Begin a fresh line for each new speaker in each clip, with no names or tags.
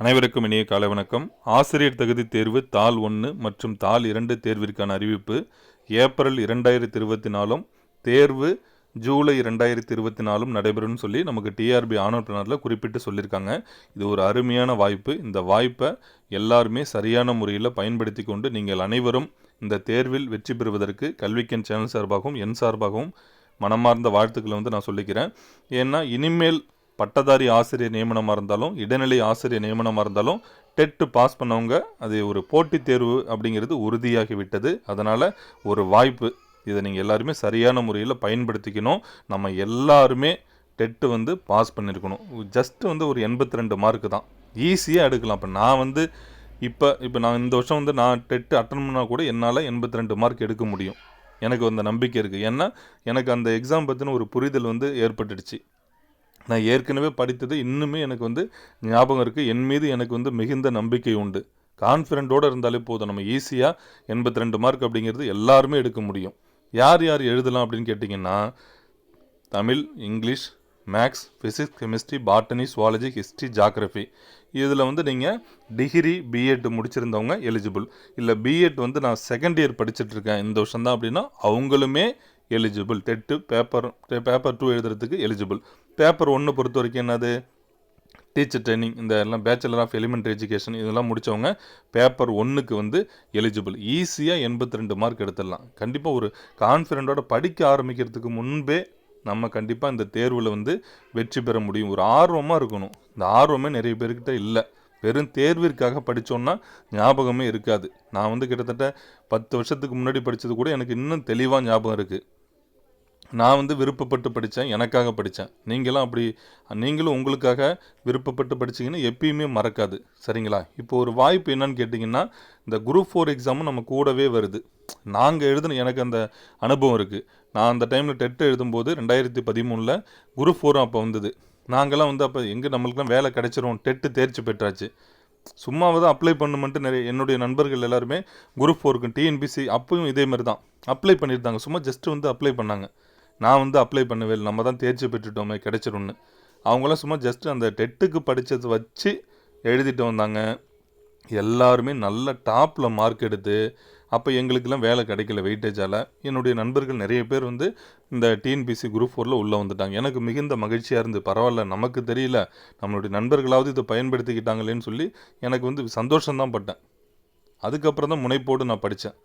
அனைவருக்கும் இனிய காலை வணக்கம். ஆசிரியர் தகுதி தேர்வு தாள் ஒன்று மற்றும் தாள் இரண்டு தேர்விற்கான அறிவிப்பு ஏப்ரல் இரண்டாயிரத்தி இருபத்தி நாலும் தேர்வு ஜூலை இரண்டாயிரத்தி இருபத்தி நாலும் நடைபெறும்னு சொல்லி நமக்கு டிஆர்பி ஆனோட்டனரில் குறிப்பிட்டு சொல்லியிருக்காங்க இது ஒரு அருமையான வாய்ப்பு. இந்த வாய்ப்பை எல்லாருமே சரியான முறையில் பயன்படுத்தி கொண்டு நீங்கள் அனைவரும் இந்த தேர்வில் வெற்றி பெறுவதற்கு கல்விக்கன் சேனல் சார்பாகவும் என் சார்பாகவும் மனமார்ந்த வாழ்த்துக்களை வந்து நான் சொல்லிக்கிறேன். ஏன்னா இனிமேல் பட்டதாரி ஆசிரியர் நியமனமாக இருந்தாலும் இடைநிலை ஆசிரியர் நியமனமாக இருந்தாலும் டெட்டு பாஸ் பண்ணவங்க அது ஒரு போட்டித் தேர்வு அப்படிங்கிறது உறுதியாகி விட்டது அதனால் ஒரு வாய்ப்பு. இதை நீங்கள் எல்லாருமே சரியான முறையில் பயன்படுத்திக்கணும். நம்ம எல்லாருமே டெட்டு வந்து பாஸ் பண்ணியிருக்கணும் ஜஸ்ட் வந்து ஒரு எண்பத்தி ரெண்டு மார்க்கு தான். ஈஸியாக எடுக்கலாம். இப்போ நான் வந்து இப்போ இப்போ நான் இந்த வருஷம் வந்து நான் டெட்டு அட்டன் பண்ணால் கூட என்னால் எண்பத்தி ரெண்டு மார்க் எடுக்க முடியும். எனக்கு அந்த நம்பிக்கை இருக்குது ஏன்னா எனக்கு அந்த எக்ஸாம் பற்றின ஒரு புரிதல் வந்து ஏற்பட்டுடுச்சு. நான் ஏற்கனவே படித்தது இன்னுமே எனக்கு வந்து ஞாபகம் இருக்குது என் மீது எனக்கு வந்து மிகுந்த நம்பிக்கை உண்டு. கான்ஃபிடென்ட்டோடு இருந்தாலே போதும். நம்ம ஈஸியாக எண்பத்தி ரெண்டு மார்க் அப்படிங்கிறது எல்லாருமே எடுக்க முடியும். யார் யார் எழுதலாம் அப்படின்னு கேட்டிங்கன்னா Tamil English maths physics chemistry botany zoology history geography இதில் வந்து நீங்கள் டிகிரி பிஎட் முடிச்சிருந்தவங்க எலிஜிபிள் இல்லை பிஎட் வந்து நான் செகண்ட் இயர் படிச்சுட்ருக்கேன் இந்த வருஷம் தான் அப்படின்னா அவங்களுமே eligible TET paper paper two எழுதுறதுக்கு எலிஜிபிள் பேப்பர் ஒன்று பொறுத்த வரைக்கும் என்னது? டீச்சர் ட்ரைனிங் இந்த எல்லாம் பேச்சுலர் ஆஃப் எலிமெண்ட்ரி எஜுகேஷன் இதெல்லாம் முடித்தவங்க பேப்பர் ஒன்றுக்கு வந்து எலிஜிபிள் ஈஸியாக எண்பத்தி ரெண்டு மார்க் எடுத்துடலாம். கண்டிப்பாக ஒரு கான்ஃபிடென்ட்டோட படிக்க ஆரம்பிக்கிறதுக்கு முன்பே நம்ம கண்டிப்பாக இந்த தேர்வில் வந்து வெற்றி பெற முடியும். ஒரு ஆர்வமாக இருக்கணும். இந்த ஆர்வமே நிறைய பேர்கிட்ட இல்லை. வெறும் தேர்விற்காக படித்தோன்னா ஞாபகமே இருக்காது. நான் வந்து கிட்டத்தட்ட பத்து வருஷத்துக்கு முன்னாடி படித்தது கூட எனக்கு இன்னும் தெளிவாக ஞாபகம் இருக்குது நான் வந்து விருப்பப்பட்டு படித்தேன் எனக்காக படித்தேன் நீங்களும் அப்படி நீங்களும் உங்களுக்காக விருப்பப்பட்டு படிச்சீங்கன்னா எப்பயுமே மறக்காது. சரிங்களா? இப்போ ஒரு வாய்ப்பு என்னன்னு கேட்டிங்கன்னா இந்த குரூப் ஃபோர் எக்ஸாமும் நம்ம கூடவே வருது. நாங்கள் எழுதின எனக்கு அந்த அனுபவம் இருக்குது நான் அந்த டைமில் டெட் எழுதும்போது ரெண்டாயிரத்தி பதிமூணில் குரூப் ஃபோரும் அப்போ வந்தது. நாங்கள்லாம் வந்து அப்போ எங்கே நம்மளுக்குலாம் வேலை கிடைச்சிரும்? டெட்டு தேர்ச்சி பெற்றாச்சு. சும்மாவை தான் அப்ளை பண்ணுமென்ட்டு நிறைய என்னுடைய நண்பர்கள் எல்லாருமே குரூப் ஃபோருக்கு டிஎன்பிசி அப்பவும் இதே மாதிரி தான். அப்ளை பண்ணியிருந்தாங்க. சும்மா ஜஸ்ட்டு வந்து அப்ளை பண்ணாங்க. நான் வந்து அப்ளை பண்ணவே இல்லை. நம்ம தான் தேர்ச்சி பெற்றுட்டோமே கிடச்சிரும்னு. அவங்களாம் சும்மா ஜஸ்ட்டு அந்த டெட்டுக்கு படித்ததை வச்சு எழுதிட்டு வந்தாங்க. எல்லாருமே நல்ல டாப்பில் மார்க் எடுத்து அப்போ எங்களுக்கெல்லாம் வேலை கிடைக்கல வெயிட்டேஜால் என்னுடைய நண்பர்கள் நிறைய பேர் வந்து இந்த டிஎன்பிசி குரூப் ஃபோரில் உள்ளே வந்துட்டாங்க. எனக்கு மிகுந்த மகிழ்ச்சியாக இருந்து பரவாயில்ல நமக்கு தெரியல நம்மளுடைய நண்பர்களாவது இதை பயன்படுத்திக்கிட்டாங்களேன்னு சொல்லி எனக்கு வந்து சந்தோஷம்தான் பட்டேன். அதுக்கப்புறம் தான் முனைப்போடு நான் படித்தேன்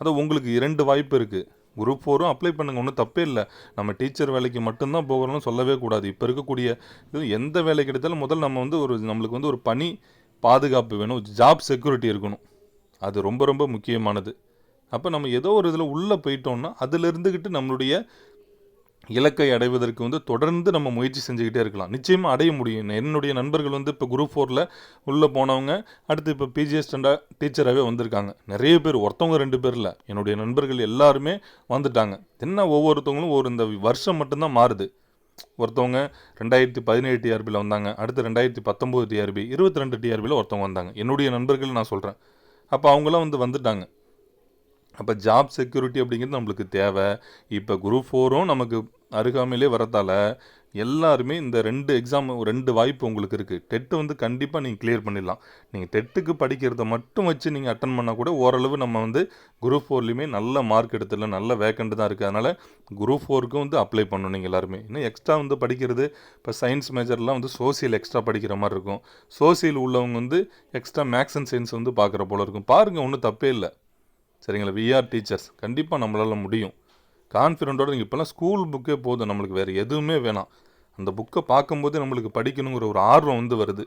அதை உங்களுக்கு இரண்டு வாய்ப்பு இருக்குது குரூப் ஃபோரும் அப்ளை பண்ணுங்க ஒன்றும் தப்பே இல்லை. நம்ம டீச்சர் வேலைக்கு மட்டும்தான் போகணும்னு சொல்லவே கூடாது. இப்போ இருக்கக்கூடிய இது எந்த வேலை கிடைத்தாலும் முதல்ல நம்ம வந்து ஒரு நம்மளுக்கு வந்து ஒரு பணி பாதுகாப்பு வேணும் ஜாப் செக்யூரிட்டி இருக்கணும். அது ரொம்ப ரொம்ப முக்கியமானது. அப்போ நம்ம ஏதோ ஒரு இதில் உள்ளே போயிட்டோம்னா அதில் இருந்துக்கிட்டு நம்மளுடைய இலக்கை அடைவதற்கு வந்து தொடர்ந்து நம்ம முயற்சி செஞ்சுக்கிட்டே இருக்கலாம். நிச்சயமாக அடைய முடியும். என்னுடைய நண்பர்கள் வந்து இப்போ குரூப் ஃபோரில் உள்ளே போனவங்க அடுத்து இப்போ பிஜிஎஸ் ஸ்டாண்டா டீச்சராகவே வந்திருக்காங்க. நிறைய பேர் ஒருத்தவங்க ரெண்டு பேரில் என்னுடைய நண்பர்கள் எல்லாருமே வந்துட்டாங்க. என்ன ஒவ்வொருத்தவங்களும் ஒரு இந்த வருஷம் மட்டும்தான் மாறுது. ஒருத்தவங்க ரெண்டாயிரத்தி பதினேழு டிஆர்பியில் வந்தாங்க. அடுத்து ரெண்டாயிரத்தி பத்தொம்போது டிஆர்பி இருபத்தி ரெண்டு டிஆர்பியில் ஒருத்தவங்க வந்தாங்க. என்னுடைய நண்பர்கள் நான் சொல்கிறேன் அப்போ அவங்களாம் வந்து வந்துட்டாங்க. அப்போ ஜாப் செக்யூரிட்டி அப்படிங்கிறது நம்மளுக்கு தேவை. இப்போ குரூப் ஃபோரும் நமக்கு அருகாமையிலே வரதால எல்லாருமே இந்த ரெண்டு எக்ஸாம் ரெண்டு வாய்ப்பு உங்களுக்கு இருக்குது டெட்டு வந்து கண்டிப்பாக நீங்கள் கிளியர் பண்ணிடலாம். நீங்கள் டெட்டுக்கு படிக்கிறத மட்டும் வச்சு நீங்கள் அட்டன் பண்ணால் கூட ஓரளவு நம்ம வந்து குரூப் ஃபோர்லேயுமே நல்ல மார்க் எடுத்துடலாம் நல்ல வேக்கண்ட் தான் இருக்குது அதனால் குரூப் ஃபோருக்கும் வந்து அப்ளை பண்ணணும் நீங்கள் எல்லாருமே. இன்னும் எக்ஸ்ட்ரா வந்து படிக்கிறது இப்போ சயின்ஸ் மேஜர்லாம் வந்து சோசியல் எக்ஸ்ட்ரா படிக்கிற மாதிரி இருக்கும். சோசியல் உள்ளவங்க வந்து எக்ஸ்ட்ரா மேக்ஸ் அண்ட் சயின்ஸ் வந்து பார்க்குற போல இருக்கும். பாருங்கள் ஒன்றும் தப்பே இல்லை. சரிங்களா? விஆர் டீச்சர்ஸ் கண்டிப்பாக நம்மளால் முடியும். கான்ஃபிடென்ட்டோட நீங்கள் இப்போல்லாம் ஸ்கூல் புக்கே போதும். நம்மளுக்கு வேறு எதுவுமே வேணாம். அந்த புக்கை பார்க்கும்போதே நம்மளுக்கு படிக்கணுங்கிற ஒரு ஆர்வம் வந்து வருது.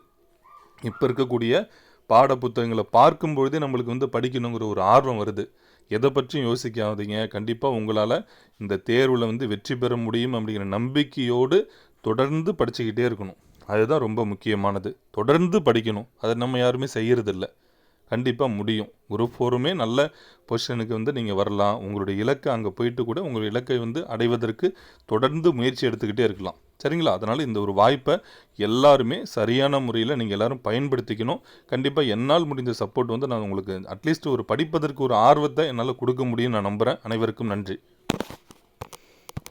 இப்போ இருக்கக்கூடிய பாட புத்தகங்களை பார்க்கும்பொழுதே நம்மளுக்கு வந்து படிக்கணுங்கிற ஒரு ஆர்வம் வருது. எதை பற்றியும் யோசிக்காதீங்க. கண்டிப்பாக உங்களால் இந்த தேர்வில் வந்து வெற்றி பெற முடியும் அப்படிங்கிற நம்பிக்கையோடு தொடர்ந்து படிச்சுக்கிட்டே இருக்கணும். அதுதான் ரொம்ப முக்கியமானது. தொடர்ந்து படிக்கணும். அதை நம்ம யாருமே செய்கிறதில்ல கண்டிப்பாக முடியும். குரூப் ஃபோருமே நல்ல பொசிஷனுக்கு வந்து நீங்கள் வரலாம். உங்களுடைய இலக்கை அங்கே போயிட்டு கூட உங்கள் இலக்கை வந்து அடைவதற்கு தொடர்ந்து முயற்சி எடுத்துக்கிட்டே இருக்கலாம். சரிங்களா? அதனால் இந்த ஒரு வாய்ப்பை எல்லாருமே சரியான முறையில் நீங்கள் எல்லாரும் பயன்படுத்திக்கணும். கண்டிப்பாக என்னால் முடிந்த சப்போர்ட் வந்து நான் உங்களுக்கு அட்லீஸ்ட் ஒரு படிப்பதற்கு ஒரு ஆர்வத்தை என்னால் கொடுக்க முடியும்னு நான் நம்புகிறேன் அனைவருக்கும் நன்றி.